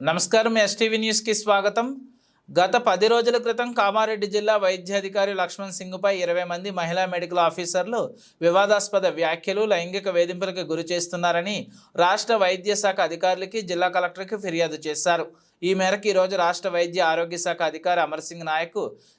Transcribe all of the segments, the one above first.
నమస్కారం ఎస్టీవీ న్యూస్కి స్వాగతం. గత పది రోజుల క్రితం కామారెడ్డి జిల్లా వైద్యాధికారి లక్ష్మణ్ సింగ్పై ఇరవై మంది మహిళా మెడికల్ ఆఫీసర్లు వివాదాస్పద వ్యాఖ్యలు లైంగిక వేధింపులకు గురి చేస్తున్నారని రాష్ట్ర వైద్య శాఖ అధికారులకి జిల్లా కలెక్టర్కి ఫిర్యాదు చేశారు. ఈ మేరకు ఈరోజు రాష్ట్ర వైద్య ఆరోగ్య శాఖ అధికారి అమర్ సింగ్ నాయక్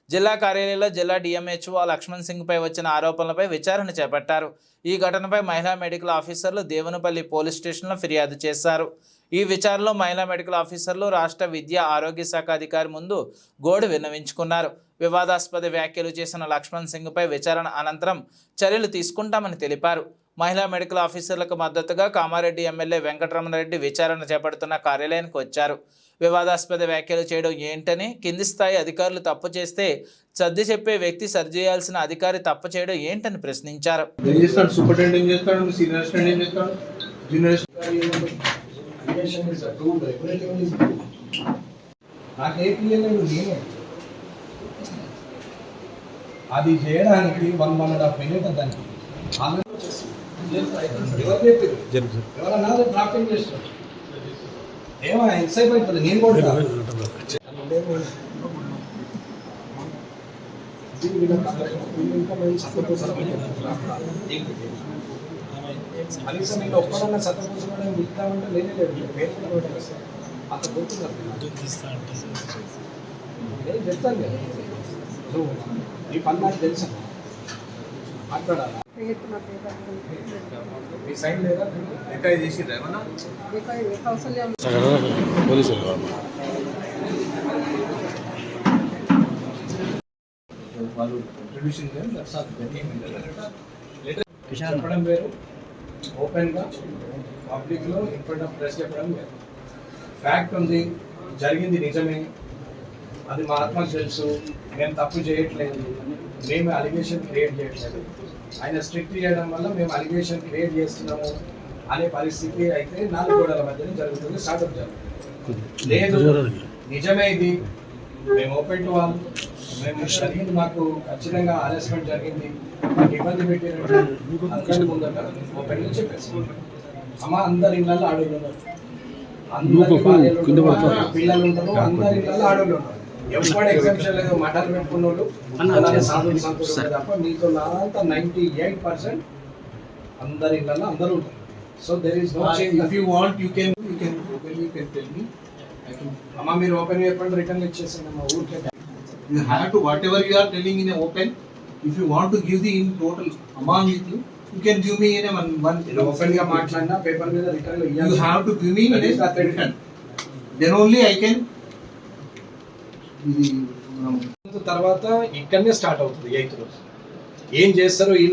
జిల్లా కార్యాలయంలో జిల్లా డిఎంహెచ్ఓ లక్ష్మణ్ సింగ్పై వచ్చిన ఆరోపణలపై విచారణ చేపట్టారు. ఈ ఘటనపై మహిళా మెడికల్ ఆఫీసర్లు దేవునపల్లి పోలీస్ స్టేషన్లో ఫిర్యాదు చేశారు. ఈ విచారణలో మహిళా మెడికల్ ఆఫీసర్లు రాష్ట్ర విద్యా ఆరోగ్య శాఖ అధికారి ముందు గోడు విన్నవించుకున్నారు. వివాదాస్పద వ్యాఖ్యలు చేసిన లక్ష్మణ్ సింగ్పై విచారణ అనంతరం చర్యలు తీసుకుంటామని తెలిపారు. మహిళా మెడికల్ ఆఫీసర్లకు మద్దతుగా కామారెడ్డి ఎమ్మెల్యే వెంకటరమణరెడ్డి విచారణ చేపడుతున్న కార్యాలయానికి వచ్చారు. వివాదాస్పద వ్యాఖ్యలు చేయడం ఏంటని కింది స్థాయి అధికారులు తప్పు చేస్తే సర్ది చెప్పే వ్యక్తి సరిచేయాల్సిన అధికారి తప్పు చేయడం ఏంటని ప్రశ్నించారు. అది చేయడానికి one one and half minute దానికి ఎవరన్నా డ్రాఫ్టింగ్ చేస్తారు ఏమో ఎంతసేపు అవుతుంది నేను కూడా కనీసం నేను ఒక్కడన్నా సతమోసమని విద్దామంటే లేనే లేదు అంత గుర్తున్నారు చెప్తాను కదా. నువ్వు పని నాకు తెలుసు ఏమన్నా? వాళ్ళు ఇంట్రడ్యూషన్ చెప్పడం వేరు ఓపెన్గా పబ్లిక్లో ఇన్ ఫ్రంట్ ఆఫ్ ప్రెస్ చెప్పడం వేరు. ఫ్యాక్ట్ ఉంది జరిగింది నిజమే. అది మా ఆత్మకు తెలుసు. మేము తప్పు చేయట్లేదు. మేము అలిగేషన్ క్రియేట్ చేయట్లేదు. ఆయన స్ట్రిక్ట్ చేయడం వల్ల మేము అలిగేషన్ క్రియేట్ చేస్తున్నాము అనే పరిస్థితి అయితే నాలుగు గోడల మధ్యన జరుగుతుంది స్టార్ట్అప్ జరుగుతుంది. లేదు నిజమే ఇది. మేము ఓపెన్ టు వాళ్ళు మేము జరిగింది మాకు ఖచ్చితంగా హరాస్మెంట్ జరిగింది. మాకు ఇబ్బంది పెట్టినట్టు అందరి ముందట ఓపెన్ చెప్పేసి అమ్మ అందరి ఇళ్ళల్లో ఆడోళ్ళు ఉన్నారు. అందరి పిల్లలు ఉంటారు అందరి ఇళ్ళల్లో ఆడోళ్ళు ఉన్నారు. ఎప్పుడు ఎగ్జామ్షన్ లేదు మఠాలు పెట్టుకున్న వాళ్ళు అలానే సాధువులు సంతులు తప్ప మీతో అంతా నైన్టీ ఎయిట్ పర్సెంట్ అందరి ఇళ్ళల్లో అందరూ ఉంటారు. So there is no change if you want you can you can open you can tell me అమ్మ మీరు ఓపెన్ చెప్పండి రిటర్న్ ఇచ్చేసాను అమ్మ ఊరికే. You have to whatever you are telling in open if you want to give the in total among with you you can give me in one one ఓపెన్గా మాట్లాడినా paper మీద return you have to give me in return then only I can ఇది తర్వాత ఇక్కడనే start అవుతుంది eighth రోజు. ఏం చేస్తారో ఈ